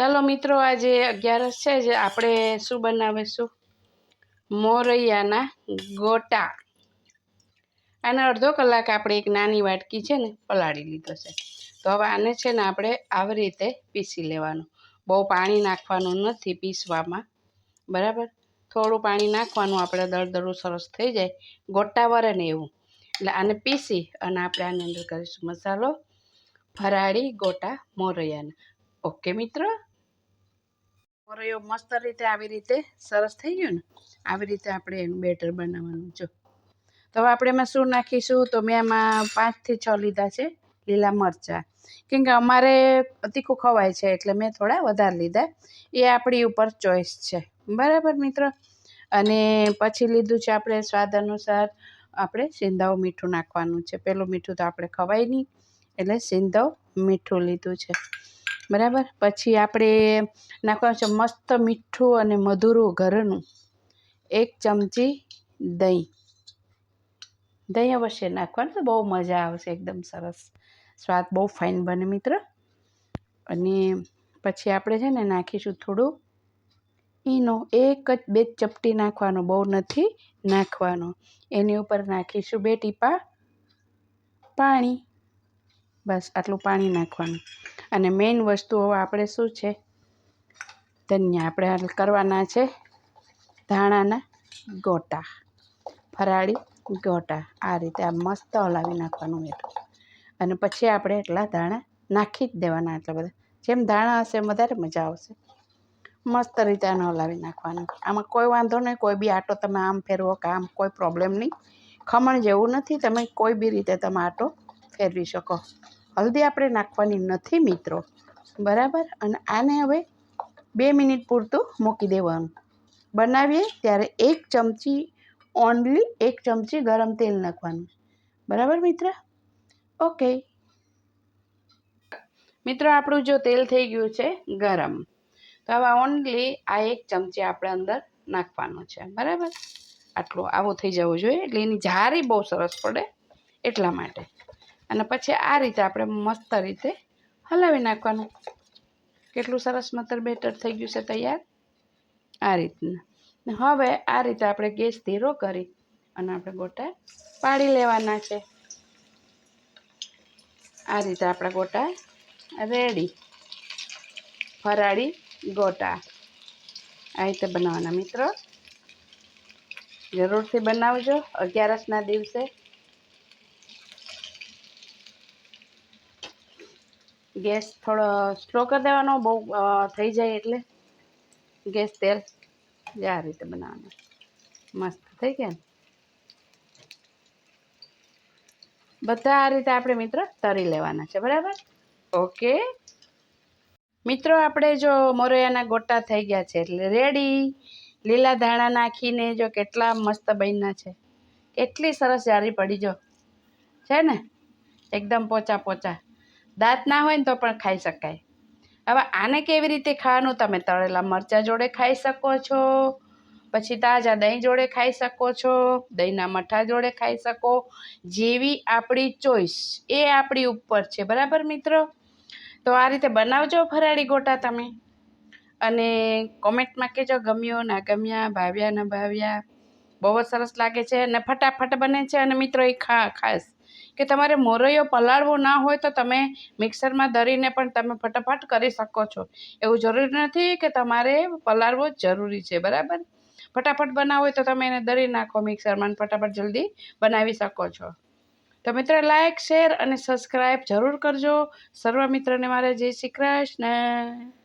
ચાલો મિત્રો, આજે અગિયારસ છે જે આપણે શું બનાવીશું? મોરૈયાના ગોટા. આને અડધો કલાક આપણે એક નાની વાટકી છે ને, પલાળી લીધો છે. તો હવે આને છે ને આપણે આવી રીતે પીસી લેવાનું. બહુ પાણી નાખવાનું નથી પીસવામાં. બરાબર? થોડું પાણી નાખવાનું, આપણે દળદળું સરસ થઈ જાય. ગોટા વરે ને એવું. એટલે આને પીસી અને આપણે આની અંદર કરીશું મસાલો. ફરાળી ગોટા મોરૈયાના. ઓકે મિત્રો? મોરૈયો મસ્ત રીતે આવી રીતે સરસ થઈ ગયું ને? આવી રીતે આપણે એનું બેટર બનાવવાનું, જો. તો હવે આપણે એમાં શું નાખીશું? તો મેં એમાં પાંચથી છ લીધા છે, લીલા મરચાં. કેમ કે અમારે તીખું ખવાય છે, એટલે મેં થોડા વધારે લીધા. એ આપણી ઉપર ચોઈસ છે. બરાબર, મિત્રો? અને પછી લીધું છે આપણે સ્વાદ અનુસાર આપણે સિંધાવ મીઠું નાખવાનું છે. પેલું મીઠું તો આપણે ખવાય નહીં, એટલે સિંધાવ મીઠું લીધું છે. બરાબર? પછી આપણે નાખવાનું છે મસ્ત મીઠું અને મધુરું ઘરનું. એક ચમચી દહીં. દહીં અવશ્ય નાખવાનું તો બહુ મજા આવશે, એકદમ સરસ. સ્વાદ બહુ ફાઇન બને મિત્ર. અને પછી આપણે છે ને નાખીશું થોડું ઈનો. એક જ બે ચપટી નાખવાનો, બહુ નથી નાખવાનો. એની ઉપર નાખીશું બે ટીપા પાણી. બસ આટલું પાણી નાખવાનું. અને મેઇન વસ્તુ હવે આપણે શું છે? ધનિયા આપણે કરવાના છે ધાણાના ગોટા, ફરાળી ગોટા. આ રીતે આ મસ્ત હલાવી નાખવાનું એટલું અને પછી આપણે એટલા ધાણા નાખી જ દેવાના એટલા બધા. જેમ ધાણા હશે એમ વધારે મજા આવશે. મસ્ત રીતે આને હલાવી નાખવાનું. આમાં કોઈ વાંધો નહીં, કોઈ બી આટો તમે આમ ફેરવો કે આમ કોઈ પ્રોબ્લેમ નહીં. ખમણ જેવું નથી, તમે કોઈ બી રીતે તમે આટો ફેરવી શકો. હલ્દી આપણે નાખવાની નથી મિત્રો. બરાબર? અને આને હવે બે મિનિટ પૂરતું મૂકી દેવાનું. બનાવીએ ત્યારે એક ચમચી ઓનલી એક ચમચી ગરમ તેલ નાખવાનું. બરાબર મિત્ર? ઓકે. મિત્રો, આપણું જો તેલ થઈ ગયું છે ગરમ, તો હવે ઓનલી આ એક ચમચી આપણે અંદર નાખવાનું છે. બરાબર? આટલું આવું થઈ જવું જોઈએ, એટલે એની જારી બહુ સરસ પડે એટલા માટે. અને પછી આ રીતે આપણે મસ્ત રીતે હલાવી નાખવાનું. કેટલું સરસ મતર બેટર થઈ ગયું છે તૈયાર? આ રીતના. હવે આ રીતે આપણે ગેસ ધીરો કરી અને આપણે ગોટા પાડી લેવાના છે. આ રીતે આપણા ગોટા રેડી. ફરાળી ગોટા. આ રીતે બનાવવાના મિત્રો. જરૂરથી બનાવજો. અગિયારસના દિવસે ગેસ થોડો સ્લો કરી દેવાનો, બહુ થઈ જાય એટલે ગેસ તેલ આ રીતે બનાવવાનું. મસ્ત થઈ ગયા બધા આ રીતે આપણે મિત્રો તરી લેવાના છે, બરાબર? ઓકે. મિત્રો, આપણે જો મોરૈયાના ગોટા થઈ ગયા છે એટલે રેડી. લીલા ધાણા નાખીને જો કેટલા મસ્ત બન્યા છે. કેટલી સરસ જારી પડી જો. છે ને? એકદમ પોચા પોચા દાંત ના હોય ને તો પણ ખાઈ શકાય. હવે આને કેવી રીતે ખાવાનું? તમે તળેલા મરચાં જોડે ખાઈ શકો છો, પછી તાજા દહીં જોડે ખાઈ શકો છો, દહીંના મઠા જોડે ખાઈ શકો. જેવી આપણી ચોઈસ એ આપણી ઉપર છે, બરાબર મિત્રો? તો આ રીતે બનાવજો ફરાળી ગોટા તમે. અને કોમેન્ટમાં કહેજો ગમ્યો, ના ગમ્યા, ભાવ્યા, ના ભાવ્યા. બહુ જ સરસ લાગે છે અને ફટાફટ બને છે અને મિત્રો એ ખા ખાસ કે તમારે મોરૈયો પલાળવો ના હોય તો તમે મિક્સરમાં દરીને પણ તમે ફટાફટ કરી શકો છો. એવું જરૂરી નથી કે તમારે પલાળવો જરૂરી છે, બરાબર? ફટાફટ બનાવો હોય તો તમે એને દરી નાખો મિક્સરમાં ફટાફટ જલ્દી બનાવી શકો છો. તો મિત્ર લાઇક શેર અને સબસ્ક્રાઈબ જરૂર કરજો. સર્વ મિત્રને મારે જય શ્રી કૃષ્ણ.